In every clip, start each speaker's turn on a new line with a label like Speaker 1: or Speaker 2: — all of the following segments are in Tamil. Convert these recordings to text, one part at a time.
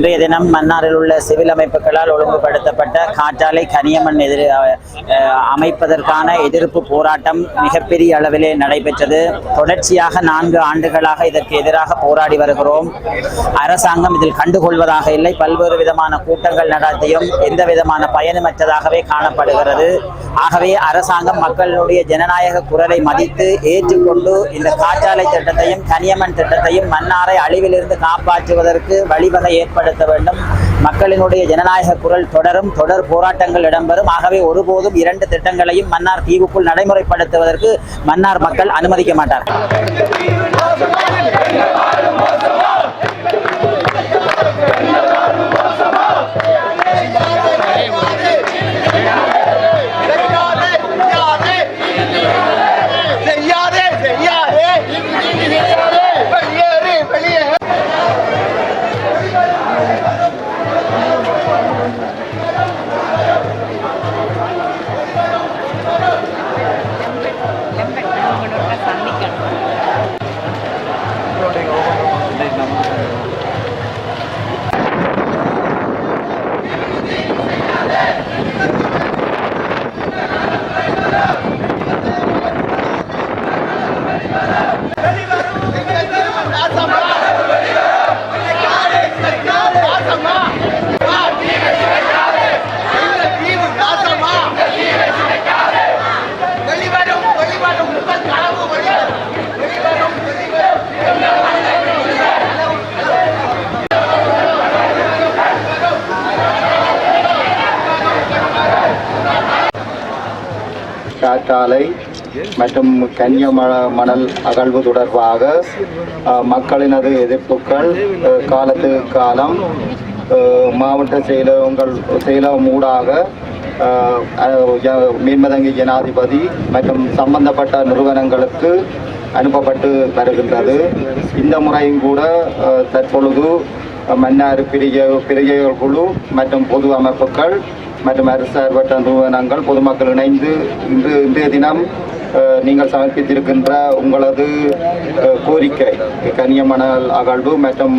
Speaker 1: இன்றைய தினம் மன்னாரில் உள்ள சிவில் அமைப்புகளால் ஒழுங்குபடுத்தப்பட்ட காற்றாலை கனியம்மன் எதிர் அமைப்பதற்கான எதிர்ப்பு போராட்டம் மிகப்பெரிய அளவிலே நடைபெற்றது. தொடர்ச்சியாக நான்கு ஆண்டுகளாக இதற்கு எதிராக போராடி வருகிறோம். அரசாங்கம் இதில் கண்டுகொள்வதாக இல்லை. பல்வேறு விதமான கூட்டங்கள் நடத்தியும் எந்த விதமான பயனுமற்றதாகவே காணப்படுகிறது. ஆகவே அரசாங்கம் மக்களுடைய ஜனநாயக குரலை மதித்து ஏற்றுக்கொண்டு இந்த காற்றாலை திட்டத்தையும் கனியம்மன் திட்டத்தையும் மன்னாரை அழிவிலிருந்து காப்பாற்றுவதற்கு வழிவகை ஏற்படுத்த வேண்டும். மக்களினுடைய ஜனநாயக குரல் தொடரும் தொடர் போராட்டங்கள் இடம்பெறும். ஆகவே ஒருபோதும் இரண்டு திட்டங்களையும் மன்னார் தீவுக்குள் நடைமுறைப்படுத்துவதற்கு மன்னார் மக்கள் அனுமதிக்க மாட்டார்கள்.
Speaker 2: சாலை மற்றும் கன்னிய மணல் அகழ்வு தொடர்பாக மக்களினது எதிர்ப்புகள் காலத்து காலம் மாவட்ட செயலகங்கள் செயலகம் ஊடாக மீன்மதங்கி மேன்மதங்கி ஜனாதிபதி மற்றும் சம்பந்தப்பட்ட நிறுவனங்களுக்கு அனுப்பப்பட்டு வருகின்றது. இந்த முறையும் கூட தற்பொழுது மன்னார் பிரிகை பிரிகைகள் குழு மற்றும் பொது அமைப்புகள் மற்றும் அரசு சார்பற்ற நிறுவனங்கள் பொதுமக்கள் இணைந்து இன்று இன்றைய தினம் நீங்கள் சமர்ப்பித்திருக்கின்ற உங்களது கோரிக்கை கனியமணல் அகழ்வு மற்றும்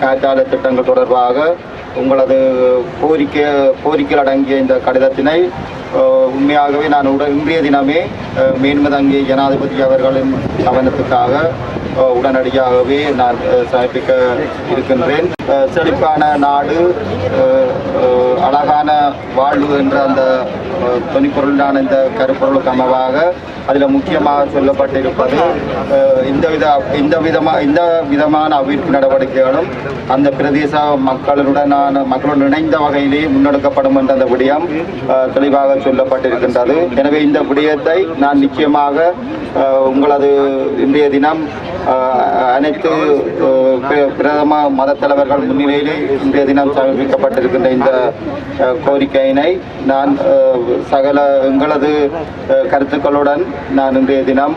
Speaker 2: காற்றாலை திட்டங்கள் தொடர்பாக உங்களது கோரிக்கை கோரிக்கையில் அடங்கிய இந்த கடிதத்தினை உண்மையாகவே நான் உட இன்றைய தினமே மேன்மதங்கி ஜனாதிபதி அவர்களின் கவனத்துக்காக உடனடியாகவே நான் சமர்ப்பிக்க இருக்கின்றேன். செழிப்பான நாடு அழகான வாழ்வு என்ற அந்த துணிப்பொருளான இந்த கருப்பொருளுக்கு அமைவாக அதில் முக்கியமாக சொல்லப்பட்டிருப்பது இந்த வித இந்த விதமாக இந்த விதமான அபிவிருத்தி நடவடிக்கைகளும் அந்த பிரதேச மக்களுடனான மக்களுடன் இணைந்த வகையிலே முன்னெடுக்கப்படும் என்ற அந்த விடயம் தெளிவாக சொல்லப்பட்டிருக்கின்றது. எனவே இந்த விடயத்தை நான் நிச்சயமாக உங்களது இன்றைய தினம் அனைத்து பிர- பிரதம மத தலைவர்கள் முன்னிலையிலே இன்றைய தினம் சமர்ப்பிக்கப்பட்டிருக்கின்ற இந்த கோரிக்கையினை நான் சகல எங்களது கருத்துக்களுடன் நான் இன்றைய தினம்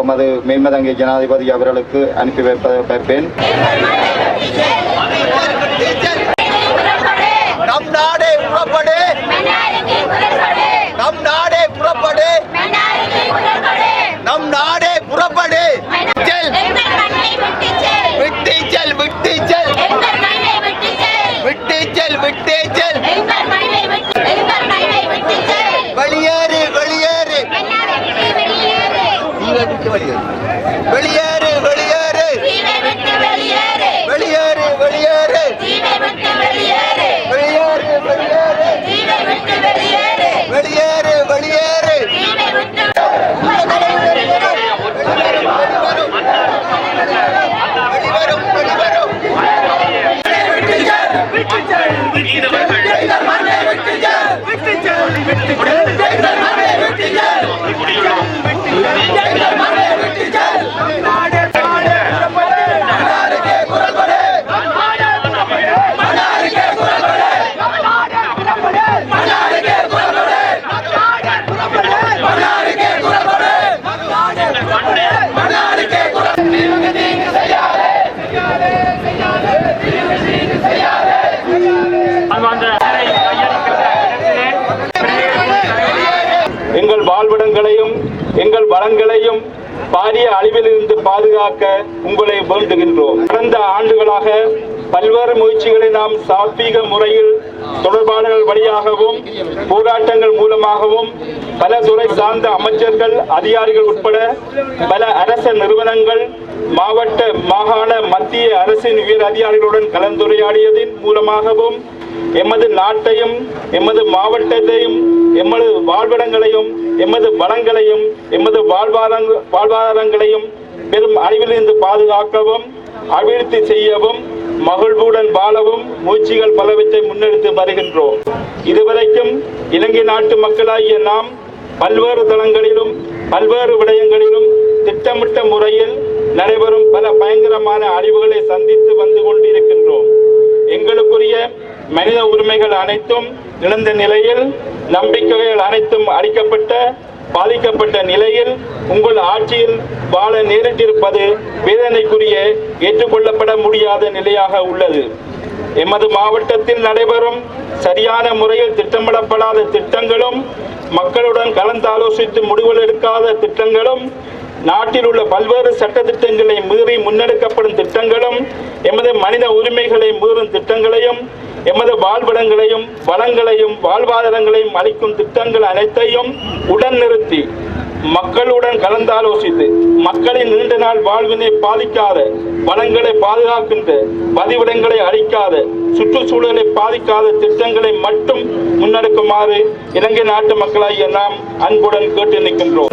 Speaker 2: எமது மேன்மதங்கை ஜனாதிபதி அவர்களுக்கு அனுப்பி வைப்ப வைப்பேன்.
Speaker 3: Yeah. வாழ்விடங்களையும் எங்கள்
Speaker 4: வளங்களையும் பாரிய அழிவிலிருந்து பாதுகாக்க உங்களை வேண்டுகின்றோம். கடந்த ஆண்டுகளாக பல்வேறு முயற்சிகளை நாம் சாத்வீக முறையில் தொடர்பாளர்கள் வழியாகவும் போராட்டங்கள் மூலமாகவும் பல துறை சார்ந்த அமைச்சர்கள் அதிகாரிகள் உட்பட பல அரச நிறுவனங்கள் மாவட்ட மாகாண மத்திய அரசின் உயர் அதிகாரிகளுடன் கலந்துரையாடியதன் மூலமாகவும் எமது நாட்டையும் எமது மாவட்டத்தையும் எமது வாழ்விடங்களையும் எமது வளங்களையும் எமது வாழ்வாதார வாழ்வாதாரங்களையும் பெரும் அழிவிலிருந்து பாதுகாக்கவும் அபிவிருத்தி செய்யவும் மகிழ்வுடன் வாழவும் முயற்சிகள் பலவற்றை முன்னெடுத்து வருகின்றோம். இதுவரைக்கும் இலங்கை நாட்டு மக்களாகிய நாம் பல்வேறு தளங்களிலும் பல்வேறு விடயங்களிலும் திட்டமிட்ட முறையில் நடைபெறும் பல பயங்கரமான அழிவுகளை சந்தித்து வந்து கொண்டிருக்கிறோம் உரிமைகள் அனைத்தும் இழந்த நிலையில் நம்பிக்கைகள் அனைத்தும் அளிக்கப்பட்ட பாதிக்கப்பட்ட நிலையில் உங்கள் ஆட்சியில் வாழ நேரிட்டிருப்பது வேதனைக்குரிய ஏற்றுக்கொள்ளப்பட முடியாத நிலையாக உள்ளது. எமது மாவட்டத்தில் நடைபெறும் சரியான முறையில் திட்டமிடப்படாத திட்டங்களும் மக்களுடன் கலந்தாலோசித்து முடிவுகள் எடுக்காத திட்டங்களும் நாட்டில் உள்ள பல்வேறு சட்ட திட்டங்களை மீறி முன்னெடுக்கப்படும் திட்டங்களும் எமது மனித உரிமைகளை மீறும் திட்டங்களையும் எமது வாழ்விடங்களையும் வளங்களையும் வாழ்வாதாரங்களையும் அளிக்கும் திட்டங்கள் அனைத்தையும் உடன் நிறுத்தி மக்களுடன் கலந்தாலோசித்து மக்களின் நீண்ட நாள் வாழ்வினை பாதிக்காத வளங்களை பாதுகாக்கின்ற பதிவிடங்களை அளிக்காத சுற்றுச்சூழலை பாதிக்காத திட்டங்களை மட்டும் முன்னெடுக்குமாறு இலங்கை நாட்டு மக்களாகிய நாம் அன்புடன் கேட்டு நிற்கின்றோம்.